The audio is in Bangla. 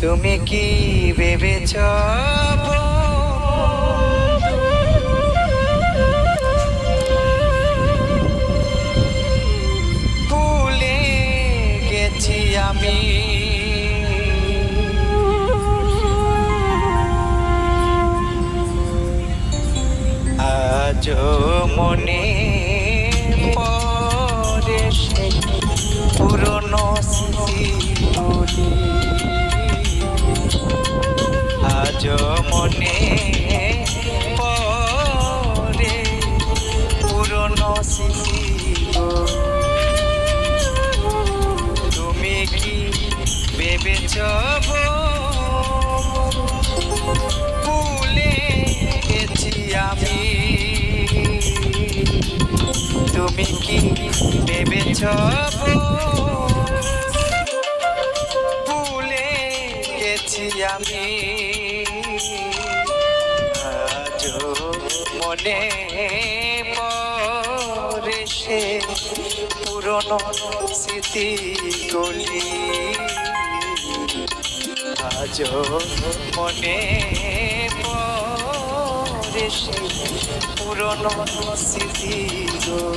তুমি কি ভেবেছ? ভুলে গেছি আমি। আজ মনে তুমি কি ভেবেছ ভুলে গেছি আমি। তুমি কি ভেবেছ ভুলে গেছি আমি। আজ মনে সে পুরনো স্মৃতি গলি আজ মনে পুরনো স্মৃতিগুলি।